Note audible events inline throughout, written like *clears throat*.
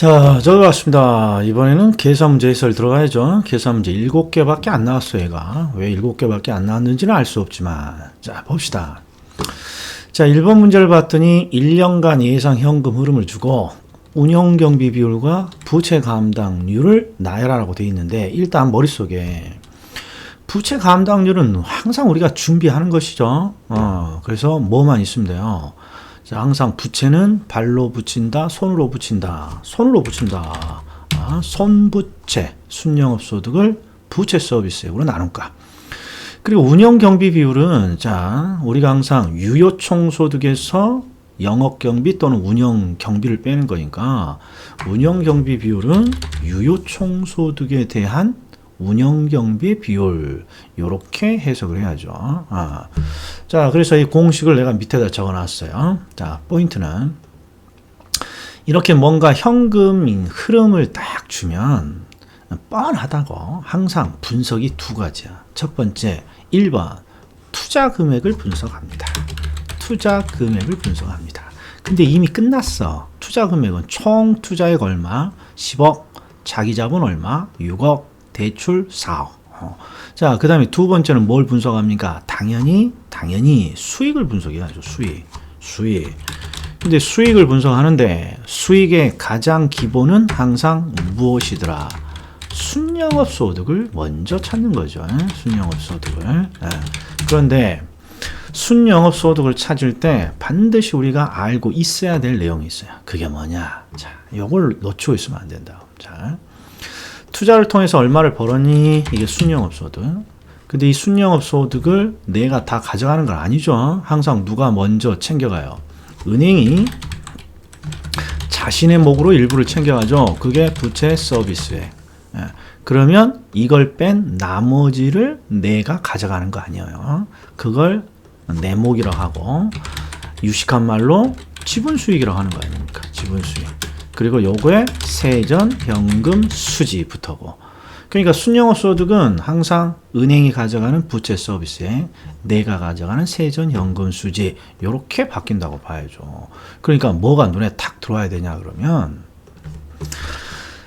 자, 저기 왔습니다. 이번에는 계산 문제 해설 들어가야죠. 계산 문제 7개밖에 안 나왔어요, 얘가. 왜 7개밖에 안 나왔는지는 알 수 없지만. 자, 봅시다. 자, 1번 문제를 봤더니 1년간 예상 현금 흐름을 주고 운영 경비 비율과 부채 감당률을 나열하라고 돼 있는데 일단 머릿속에 부채 감당률은 항상 우리가 준비하는 것이죠. 어, 그래서 뭐만 있으면 돼요. 자, 항상 부채는 발로 붙인다, 손으로 붙인다, 손으로 붙인다. 아, 손부채, 순영업 소득을 부채 서비스액으로 나눌까. 그리고 운영 경비 비율은 자, 우리가 항상 유효 총 소득에서 영업 경비 또는 운영 경비를 빼는 거니까 운영 경비 비율은 유효 총 소득에 대한 운영 경비 비율 요렇게 해석을 해야죠. 아. 자, 그래서 이 공식을 내가 밑에다 적어 놨어요. 자, 포인트는 이렇게 뭔가 현금 흐름을 딱 주면 뻔하다고 항상 분석이 두 가지야. 첫 번째, 1번 투자 금액을 분석합니다. 투자 금액을 분석합니다. 근데 이미 끝났어. 투자 금액은 총 투자액 얼마? 10억, 자기 자본 얼마? 6억, 대출 4억. 어. 자, 그 다음에 두 번째는 뭘 분석합니까? 당연히, 당연히 수익을 분석해야죠. 수익. 수익. 근데 수익을 분석하는데 수익의 가장 기본은 항상 무엇이더라? 순영업 소득을 먼저 찾는 거죠. 순영업 소득을. 예. 그런데 순영업 소득을 찾을 때 반드시 우리가 알고 있어야 될 내용이 있어요. 그게 뭐냐? 자, 요걸 놓치고 있으면 안 된다. 자. 투자를 통해서 얼마를 벌었니? 이게 순영업 소득. 근데 이 순영업 소득을 내가 다 가져가는 건 아니죠. 항상 누가 먼저 챙겨가요. 은행이 자신의 목으로 일부를 챙겨가죠. 그게 부채 서비스액. 예. 그러면 이걸 뺀 나머지를 내가 가져가는 거 아니에요. 그걸 내 목이라고 하고 유식한 말로 지분 수익이라고 하는 거 아닙니까? 지분 수익. 그리고 요거에 세전 현금 수지부터고. 그러니까 순영업 소득은 항상 은행이 가져가는 부채 서비스에 내가 가져가는 세전 현금 수지 요렇게 바뀐다고 봐야죠. 그러니까 뭐가 눈에 탁 들어와야 되냐 그러면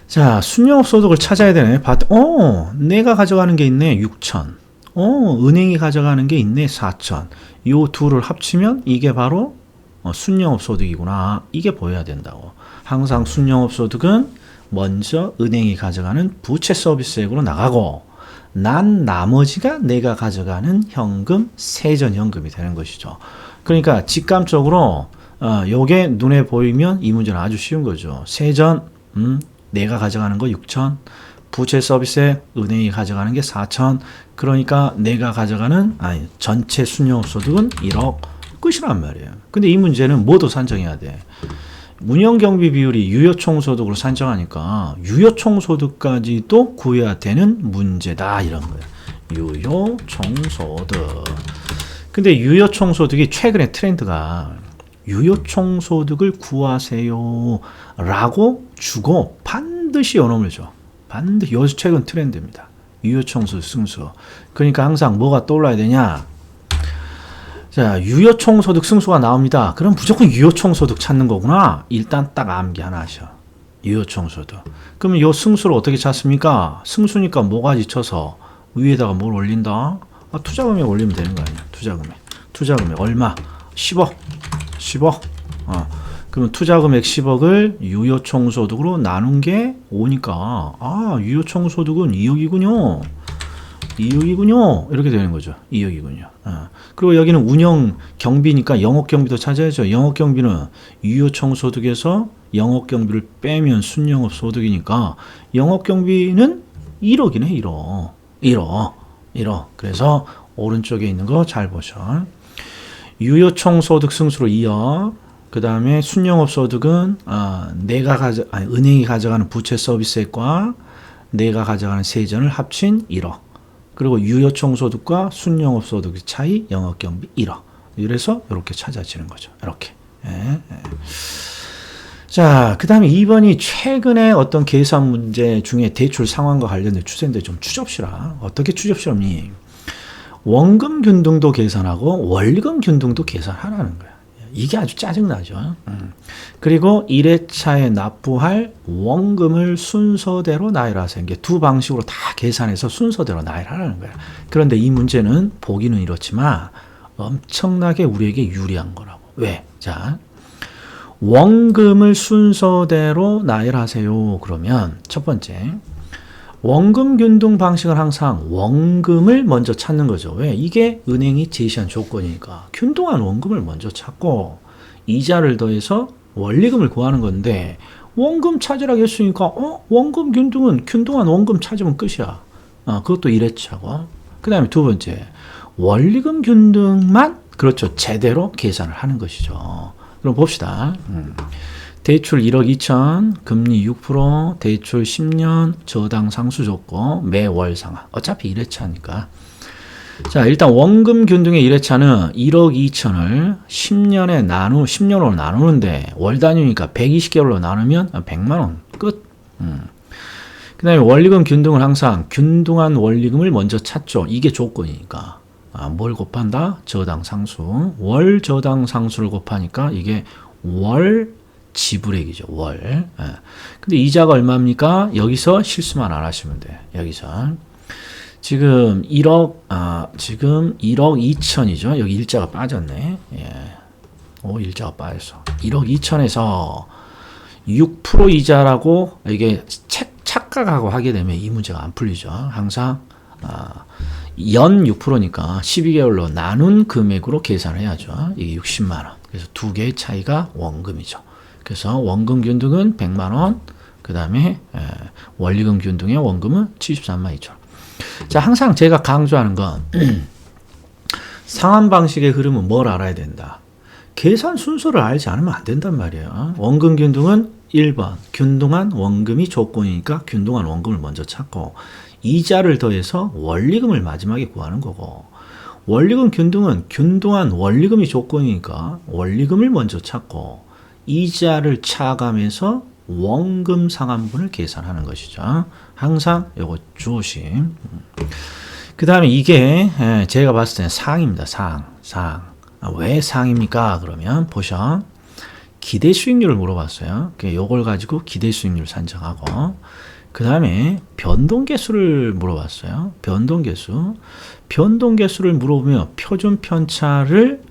자, 순영업 소득을 찾아야 되네. 봤, 어, 내가 가져가는 게 있네. 6천. 어, 은행이 가져가는 게 있네. 4천. 요 둘을 합치면 이게 바로 어, 순영업 소득이구나. 이게 보여야 된다고. 항상 순영업 소득은 먼저 은행이 가져가는 부채 서비스액으로 나가고 난 나머지가 내가 가져가는 현금 세전 현금이 되는 것이죠. 그러니까 직감적으로 어, 요게 눈에 보이면 이 문제는 아주 쉬운 거죠. 세전 음, 내가 가져가는 거 6천, 부채 서비스에 은행이 가져가는 게 4천, 그러니까 내가 가져가는 아니 전체 순영업 소득은 1억 끝이란 말이에요. 근데 이 문제는 모두 산정해야 돼. 운영 경비 비율이 유효총 소득으로 산정하니까 유효총 소득까지도 구해야 되는 문제다 이런 거예요. 유효총 소득. 근데 유효총 소득이 최근에 트렌드가 유효총 소득을 구하세요 라고 주고 반드시 요놈을 줘. 반드시 요 최근 트렌드입니다. 유효총 소득 승수. 그러니까 항상 뭐가 떠올라야 되냐? 자, 유효총 소득 승수가 나옵니다. 그럼 무조건 유효총 소득 찾는 거구나. 일단 딱 암기 하나 하셔. 유효총 소득. 그러면 요 승수를 어떻게 찾습니까? 승수니까 뭐가 지 쳐서 위에다가 뭘 올린다? 아, 투자금액 올리면 되는 거 아니야? 투자금액. 투자금액 얼마? 10억. 10억. 어. 그러면 투자금액 10억을 유효총 소득으로 나눈 게 5니까 아 유효총 소득은 2억이군요. 2억이군요. 이렇게 되는 거죠. 2억이군요. 어. 그리고 여기는 운영 경비니까 영업 경비도 찾아야죠. 영업 경비는 유효총 소득에서 영업 경비를 빼면 순영업 소득이니까 영업 경비는 1억이네, 1억. 1억. 1억. 그래서 오른쪽에 있는 거 잘 보셔. 유효총 소득 승수로 2억. 그 다음에 순영업 소득은 어, 내가 가져 아니, 은행이 가져가는 부채 서비스액과 내가 가져가는 세전을 합친 1억. 그리고 유효총 소득과 순영업 소득의 차이 영업 경비 1억. 이래서 이렇게 찾아지는 거죠. 이렇게. 예, 예. 자, 그 다음에 2번이 최근에 어떤 계산 문제 중에 대출 상황과 관련된 추세인데 좀 추접시라. 어떻게 추접시럽니? 원금 균등도 계산하고 월금 균등도 계산하라는 거야. 이게 아주 짜증나죠. 음. 그리고 1회차에 납부할 원금을 순서대로 나열하세요. 두 방식으로 다 계산해서 순서대로 나열하라는 거야. 그런데 이 문제는 보기는 이렇지만 엄청나게 우리에게 유리한 거라고. 왜? 자, 원금을 순서대로 나열하세요. 그러면 첫 번째, 원금 균등 방식은 항상 원금을 먼저 찾는 거죠. 왜? 이게 은행이 제시한 조건이니까. 균등한 원금을 먼저 찾고 이자를 더해서 원리금을 구하는 건데 원금 찾으라고 했으니까 어? 원금 균등은 균등한 원금 찾으면 끝이야. 어, 그것도 1회차고. 그 다음에 두 번째 원리금 균등만 그렇죠. 제대로 계산을 하는 것이죠. 그럼 봅시다. 음. 대출 1억 2천, 금리 6%, 대출 10년, 저당 상수 좋고 매월 상환. 어차피 1회차니까. 자, 일단 원금 균등의 1회차는 1억 2천을 10년에 나누 10년으로 나누는데 월 단위니까 120개월로 나누면 100만 원 끝. 음. 그 다음에 원리금 균등을 항상 균등한 원리금을 먼저 찾죠. 이게 조건이니까. 아, 뭘 곱한다? 저당 상수. 월 저당 상수를 곱하니까 이게 월 지불액이죠. 월. 예. 근데 이자가 얼마입니까? 여기서 실수만 안 하시면 돼. 여기서. 지금 1억, 아, 지금 1억 2천이죠. 여기 일자가 빠졌네. 예. 오, 일자가 빠졌어. 1억 2천에서 6% 이자라고 이게 착, 착각하고 하게 되면 이 문제가 안 풀리죠. 항상, 아, 연 6%니까 12개월로 나눈 금액으로 계산을 해야죠. 이게 60만 원. 그래서 두 개의 차이가 원금이죠. 그래서 원금 균등은 100만 원, 그 다음에 원리금 균등의 원금은 73만 2천 원. 자, 항상 제가 강조하는 건 *clears throat* 상환 방식의 흐름은 뭘 알아야 된다. 계산 순서를 알지 않으면 안 된단 말이에요. 원금 균등은 1번 균등한 원금이 조건이니까 균등한 원금을 먼저 찾고 이자를 더해서 원리금을 마지막에 구하는 거고 원리금 균등은 균등한 원리금이 조건이니까 원리금을 먼저 찾고 이자를 차감해서 원금 상환분을 계산하는 것이죠. 항상 요거 조심. 그 다음에 이게 예, 제가 봤을 때는 상입니다. 상. 상. 아, 왜 상입니까? 그러면 보셔. 기대 수익률을 물어봤어요. 요걸 가지고 기대 수익률 산정하고 그 다음에 변동계수를 물어봤어요. 변동계수. 변동계수를 물어보면 표준 편차를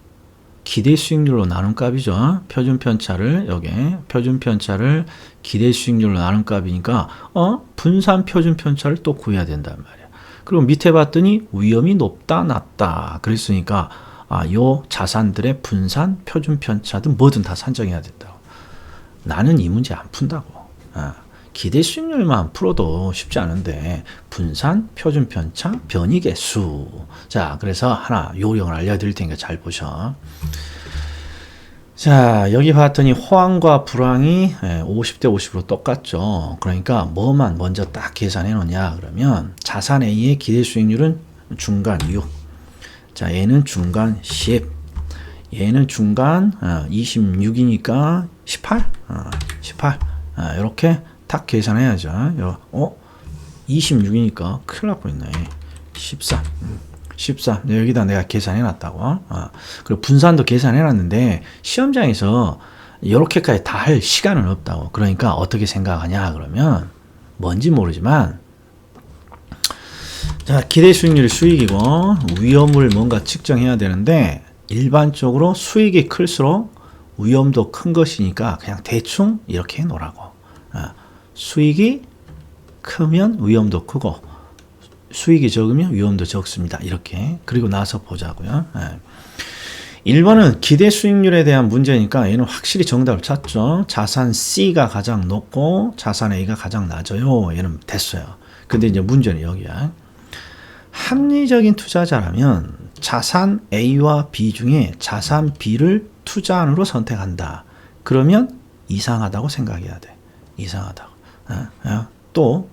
기대 수익률로 나눈 값이죠. 표준 편차를 여기 표준 편차를 기대 수익률로 나눈 값이니까 어 분산 표준 편차를 또 구해야 된단 말이야. 그리고 밑에 봤더니 위험이 높다 낮다 그랬으니까 아, 요 자산들의 분산 표준 편차든 뭐든 다 산정해야 된다고. 나는 이 문제 안 푼다고. 아, 기대 수익률만 풀어도 쉽지 않은데 분산, 표준 편차, 변이계 수. 자, 그래서 하나 요령을 알려드릴 테니까 잘 보셔. 자, 여기 봤더니 호황과 불황이 50대 50으로 똑같죠. 그러니까 뭐만 먼저 딱 계산해 놓냐 그러면 자산 A의 기대 수익률은 중간 6. 자, 얘는 중간 10. 얘는 중간 26이니까 18. 18. 이렇게 딱 계산해야죠. 어? 26이니까 큰일 날 뻔했네. 14. 14. 여기다 내가 계산해 놨다고. 어. 그리고 분산도 계산해 놨는데 시험장에서 이렇게까지 다 할 시간은 없다고. 그러니까 어떻게 생각하냐 그러면 뭔지 모르지만 자, 기대 수익률이 수익이고 위험을 뭔가 측정해야 되는데 일반적으로 수익이 클수록 위험도 큰 것이니까 그냥 대충 이렇게 해 놓으라고. 어. 수익이 크면 위험도 크고 수익이 적으면 위험도 적습니다. 이렇게 그리고 나서 보자고요. 네. 1번은 기대 수익률에 대한 문제니까 얘는 확실히 정답을 찾죠. 자산 C가 가장 높고 자산 A가 가장 낮아요. 얘는 됐어요. 근데 이제 문제는 여기야. 합리적인 투자자라면 자산 A와 B 중에 자산 B를 투자안으로 선택한다. 그러면 이상하다고 생각해야 돼. 이상하다고. 어, 어. 또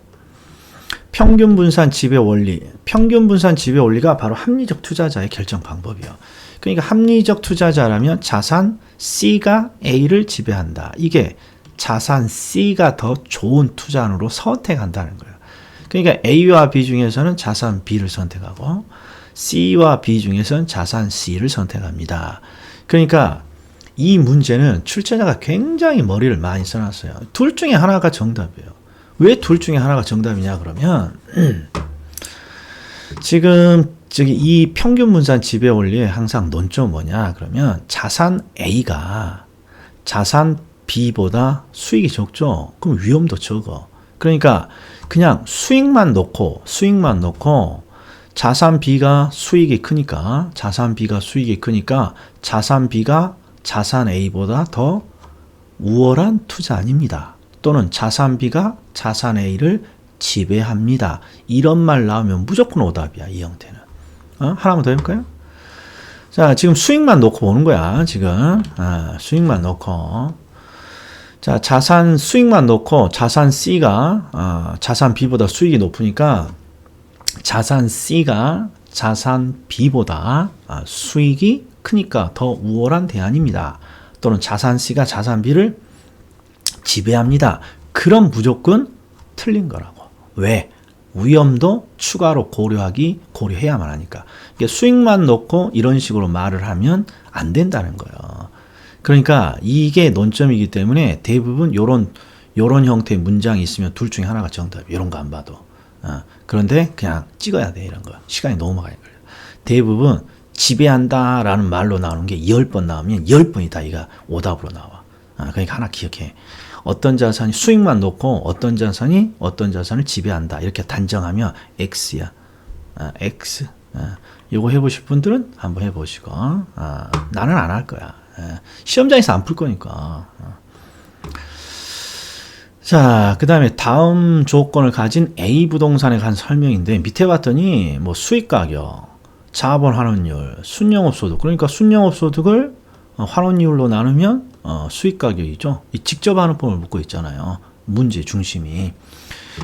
평균 분산 지배 원리. 평균 분산 지배 원리가 바로 합리적 투자자의 결정 방법이요. 그러니까 합리적 투자자라면 자산 C가 A를 지배한다. 이게 자산 C가 더 좋은 투자안으로 선택한다는 거예요. 그러니까 A와 B 중에서는 자산 B를 선택하고 C와 B 중에서는 자산 C를 선택합니다. 그러니까 이 문제는 출제자가 굉장히 머리를 많이 써놨어요. 둘 중에 하나가 정답이에요. 왜 둘 중에 하나가 정답이냐 그러면 *clears throat* 지금 저기 이 평균 분산 지배 원리에 항상 논점 뭐냐 그러면 자산 A가 자산 B보다 수익이 적죠. 그럼 위험도 적어. 그러니까 그냥 수익만 놓고 수익만 놓고 자산 B가 수익이 크니까 자산 B가 수익이 크니까 자산 B가 자산 A보다 더 우월한 투자 아닙니다. 또는 자산 B가 자산 A를 지배합니다. 이런 말 나오면 무조건 오답이야, 이 형태는. 어? 하나만 더 해볼까요? 자, 지금 수익만 놓고 보는 거야, 지금. 아, 수익만 놓고. 자, 자산 수익만 놓고 자산 C가 어, 자산 B보다 수익이 높으니까 자산 C가 자산 B보다 아, 수익이 크니까 더 우월한 대안입니다. 또는 자산 C가 자산 B를 지배합니다. 그럼 무조건 틀린 거라고. 왜? 위험도 추가로 고려하기 고려해야만 하니까. 이게 수익만 놓고 이런 식으로 말을 하면 안 된다는 거예요. 그러니까 이게 논점이기 때문에 대부분 요런 요런 형태의 문장이 있으면 둘 중에 하나가 정답. 이런 거 안 봐도. 어, 그런데 그냥 찍어야 돼 이런 거. 시간이 너무 많이 걸려. 대부분 지배한다라는 말로 나오는 게열번 나오면 열 번이 다 이가 오답으로 나와. 어, 그러니까 하나 기억해. 어떤 자산이 수익만 놓고 어떤 자산이 어떤 자산을 지배한다 이렇게 단정하면 X야. 아, X. 아, 요거 해보실 분들은 한번 해보시고 아, 나는 안 할 거야. 아, 시험장에서 안 풀 거니까. 아. 자, 그 다음에 다음 조건을 가진 A 부동산에 관한 설명인데 밑에 봤더니 뭐 수익 가격, 자본 환원율, 순영업 소득 그러니까 순영업 소득을 어, 환원율로 나누면 어, 수익 가격이죠. 이 직접 하는 법을 묻고 있잖아요. 문제 중심이.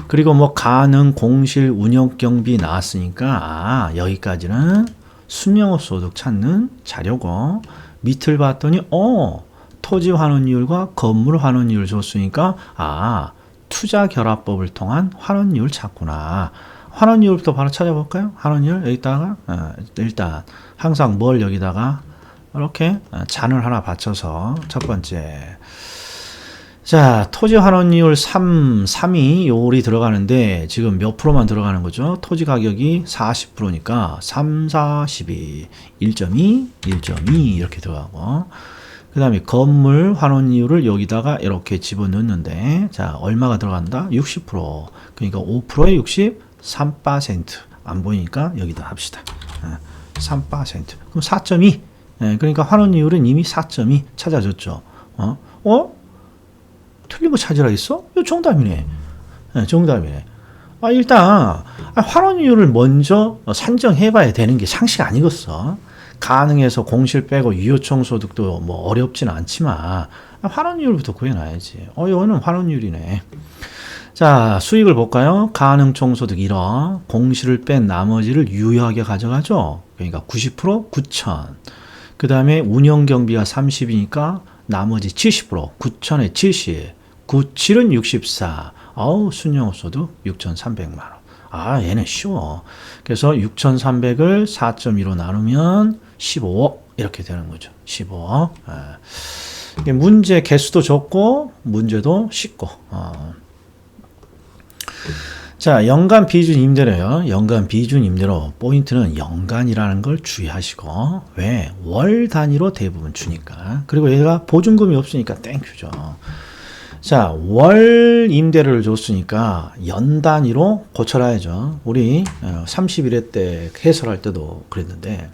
그리고 뭐 가능, 공실, 운영 경비 나왔으니까 아 여기까지는 순영업 소득 찾는 자료고 밑을 봤더니 어 토지 환원율과 건물 환원율 줬으니까 아 투자 결합법을 통한 환원율 찾구나. 환원율부터 바로 찾아볼까요? 환원율 여기다가 어, 일단 항상 뭘 여기다가 이렇게 잔을 하나 받쳐서 첫 번째 자 토지 환원율 3, 3이 요리 들어가는데 지금 몇 프로만 들어가는 거죠? 토지 가격이 40%니까 3, 4, 12, 1.2, 1.2 이렇게 들어가고 그 다음에 건물 환원율을 여기다가 이렇게 집어넣는데 자 얼마가 들어간다? 60% 그러니까 5%에 60, 3%안 보이니까 여기다 합시다 3% 그럼 4.2 예, 그러니까 환원율은 이미 4.2 찾아졌죠. 어? 어? 틀린 거 찾으라 했어? 이거 정답이네. 예, 정답이네. 아, 일단, 아, 환원율을 먼저 산정해 봐야 되는 게 상식 아니겠어. 가능해서 공실 빼고 유효청 소득도 뭐 어렵진 않지만, 아, 환원율부터 구해놔야지. 어, 이거는 환원율이네. 자, 수익을 볼까요? 가능 총소득 1억, 공실을 뺀 나머지를 유효하게 가져가죠. 그러니까 90% 9천. 그 다음에 운영 경비가 30이니까 나머지 70%, 9천에 70, 97은 64. 어우, 순영업소득 6,300만 원. 아, 얘는 쉬워. 그래서 6,300을 4.2로 나누면 15억 이렇게 되는 거죠. 15억. 예. 문제 개수도 적고 문제도 쉽고. 어. 자, 연간 비준 임대료요. 연간 비준 임대료 포인트는 연간이라는 걸 주의하시고 왜? 월 단위로 대부분 주니까. 그리고 얘가 보증금이 없으니까 땡큐죠. 자, 월 임대료를 줬으니까 연 단위로 고쳐놔야죠. 우리 31회 어, 때 해설할 때도 그랬는데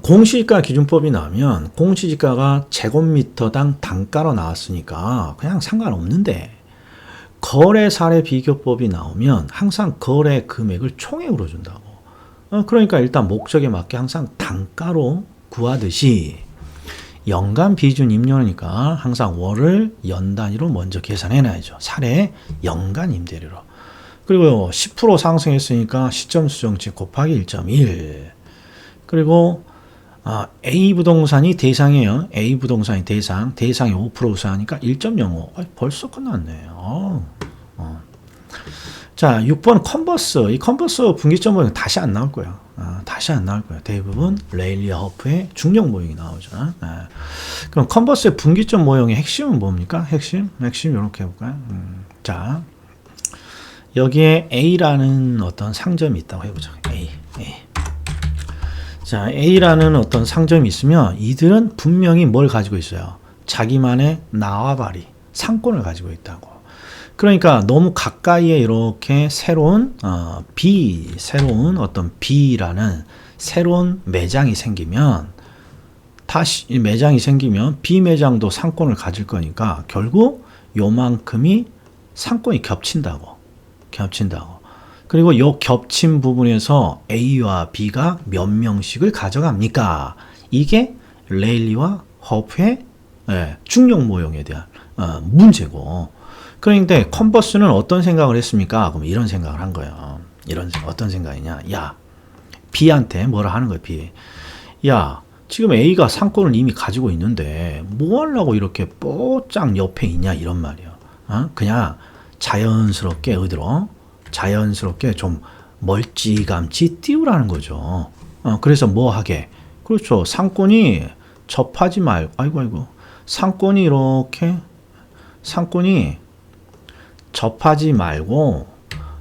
공시지가 기준법이 나오면 공시지가가 제곱미터당 단가로 나왔으니까 그냥 상관없는데 거래 사례 비교법이 나오면 항상 거래 금액을 총액으로 준다고. 어, 그러니까 일단 목적에 맞게 항상 단가로 구하듯이 연간 비준 임료니까 항상 월을 연 단위로 먼저 계산해 놔야죠. 사례 연간 임대료로. 그리고 10% 상승했으니까 시점 수정치 곱하기 1.1. 그리고 아, A 부동산이 대상이에요. A 부동산이 대상. 대상이 5% 우상하니까 1.05. 아, 벌써 끝났네. 어, 어. 자, 6번 컨버스. 이 컨버스 분기점 모형 다시 안 나올 거예요. 아, 다시 안 나올 거예요. 대부분 레일리아 허프의 중력 모형이 나오죠. 아, 그럼 컨버스의 분기점 모형의 핵심은 뭡니까? 핵심? 핵심 이렇게 해볼까요? 음, 자, 여기에 A라는 어떤 상점이 있다고 해보죠. 자, A라는 어떤 상점이 있으면 이들은 분명히 뭘 가지고 있어요? 자기만의 나와바리, 상권을 가지고 있다고. 그러니까 너무 가까이에 이렇게 새로운 어, B 새로운 어떤 B라는 새로운 매장이 생기면 다시 이 매장이 생기면 B 매장도 상권을 가질 거니까 결국 요만큼이 상권이 겹친다고 겹친다고 그리고 요 겹친 부분에서 A와 B가 몇 명씩을 가져갑니까? 이게 레일리와 허프의 예, 중력 모형에 대한 어, 문제고 그런데 컨버스는 어떤 생각을 했습니까? 그럼 이런 생각을 한 거예요. 이런 어떤 생각이냐? 야, B한테 뭐라 하는 거야, B. 야, 지금 A가 상권을 이미 가지고 있는데 뭐 하려고 이렇게 뽀짝 옆에 있냐 이런 말이야. 어? 그냥 자연스럽게 어디로 자연스럽게 좀 멀찌감치 띄우라는 거죠. 어, 그래서 뭐 하게? 그렇죠. 상권이 접하지 말고, 아이고, 아이고. 상권이 이렇게, 상권이 접하지 말고,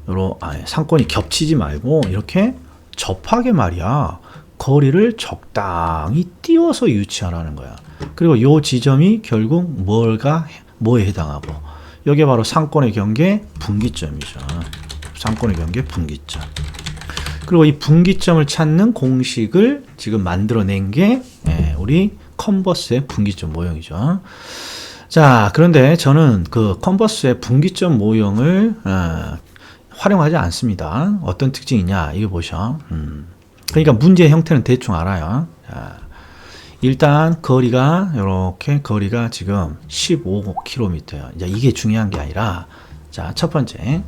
요러, 아, 상권이 겹치지 말고, 이렇게 접하게 말이야. 거리를 적당히 띄워서 유치하라는 거야. 그리고 요 지점이 결국 뭘가, 뭐에 해당하고, 여기 바로 상권의 경계 분기점이죠. 상권의 경계 분기점. 그리고 이 분기점을 찾는 공식을 지금 만들어낸 게 예, 우리 컨버스의 분기점 모형이죠. 자, 그런데 저는 그 컨버스의 분기점 모형을 어, 활용하지 않습니다. 어떤 특징이냐? 이거 보셔. 음. 그러니까 문제의 형태는 대충 알아요. 자, 일단 거리가 이렇게 거리가 지금 15km예요. 이제 이게 중요한 게 아니라 자, 첫 번째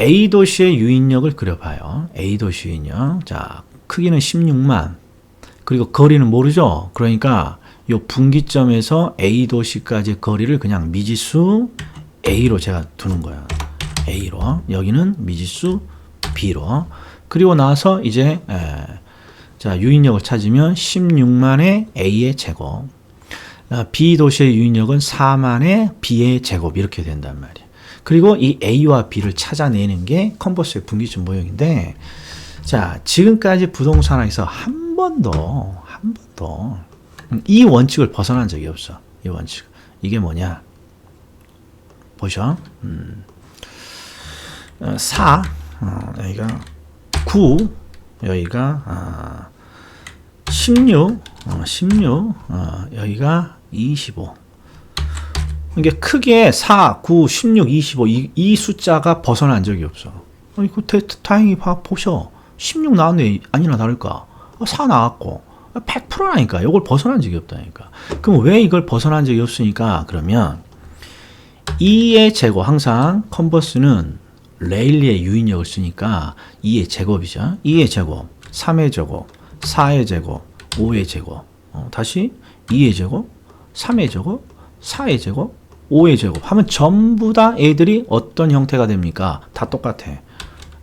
A 도시의 유인력을 그려봐요. A 도시 유인력. 자, 크기는 16만. 그리고 거리는 모르죠. 그러니까 요 분기점에서 A 도시까지 거리를 그냥 미지수 A로 제가 두는 거야. A로. 여기는 미지수 B로. 그리고 나서 이제 에, 자 유인력을 찾으면 16만의 A의 제곱. 아, B 도시의 유인력은 4만의 B의 제곱 이렇게 된단 말이야. 그리고 이 A와 B를 찾아내는 게 컨버스의 분기점 모형인데, 자, 지금까지 부동산에서 한 번도, 한 번도, 이 원칙을 벗어난 적이 없어. 이 원칙. 이게 뭐냐? 보셔. 음. 어, 4, 어, 여기가 9, 여기가 어, 16, 어, 16, 어, 여기가 25. 이게 크게 4, 9, 16, 25, 이, 이 숫자가 벗어난 적이 없어. 아니, 그 대, 다행히 봐, 보셔. 16 나왔네. 아니나 다를까. 4 나왔고. 100%라니까. 이걸 벗어난 적이 없다니까. 그럼 왜 이걸 벗어난 적이 없으니까? 그러면 2의 제곱, 항상 컨버스는 레일리의 유인력을 쓰니까 2의 제곱이죠. 2의 제곱, 3의 제곱, 4의 제곱, 5의 제곱. 어, 다시 2의 제곱, 3의 제곱, 4의 제곱, 5의 제곱 하면 전부 다 애들이 어떤 형태가 됩니까? 다 똑같아.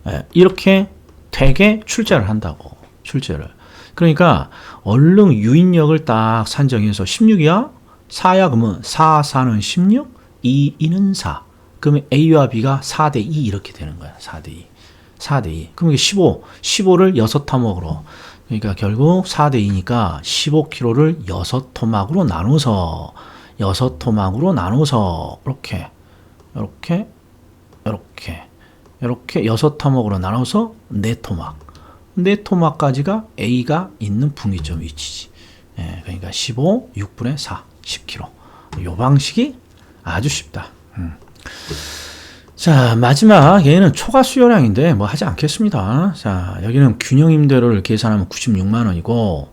예, 이렇게 되게 출제를 한다고. 출제를. 그러니까 얼른 유인력을 딱 산정해서 16이야? 4야? 그러면 4, 4는 16, 2, 2는 4. 그러면 A와 B가 4대 2 이렇게 되는 거야. 4대 2. 4대 2. 그럼 이게 15. 15를 6토막으로. 그러니까 결국 4대 2니까 15kg를 6토막으로 나눠서 6토막으로 나눠서 이렇게 이렇게 이렇게 이렇게 6토막으로 나눠서 4토막. 4토막까지가 A가 있는 분기점 위치지. 예, 그러니까 15, 6분의 4, 10kg. 요 방식이 아주 쉽다. 음. 자, 마지막 얘는 초과 수요량인데 뭐 하지 않겠습니다. 자, 여기는 균형 임대료를 계산하면 96만 원이고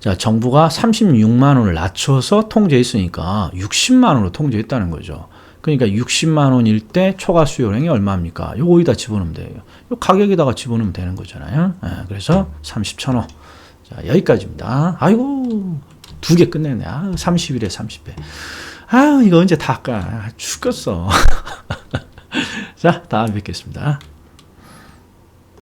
자, 정부가 36만 원을 낮춰서 통제했으니까 60만 원으로 통제했다는 거죠. 그러니까 60만 원일 때 초과 수요량이 얼마입니까? 요거 여기다 집어넣으면 돼요. 요 가격에다가 집어넣으면 되는 거잖아요. 네, 그래서 30천 원. 자, 여기까지입니다. 아이고, 두 개 끝내네. 아, 30일에 30배. 아, 이거 언제 다 까? 죽겠어. *laughs* *laughs* 자, 다음에 뵙겠습니다.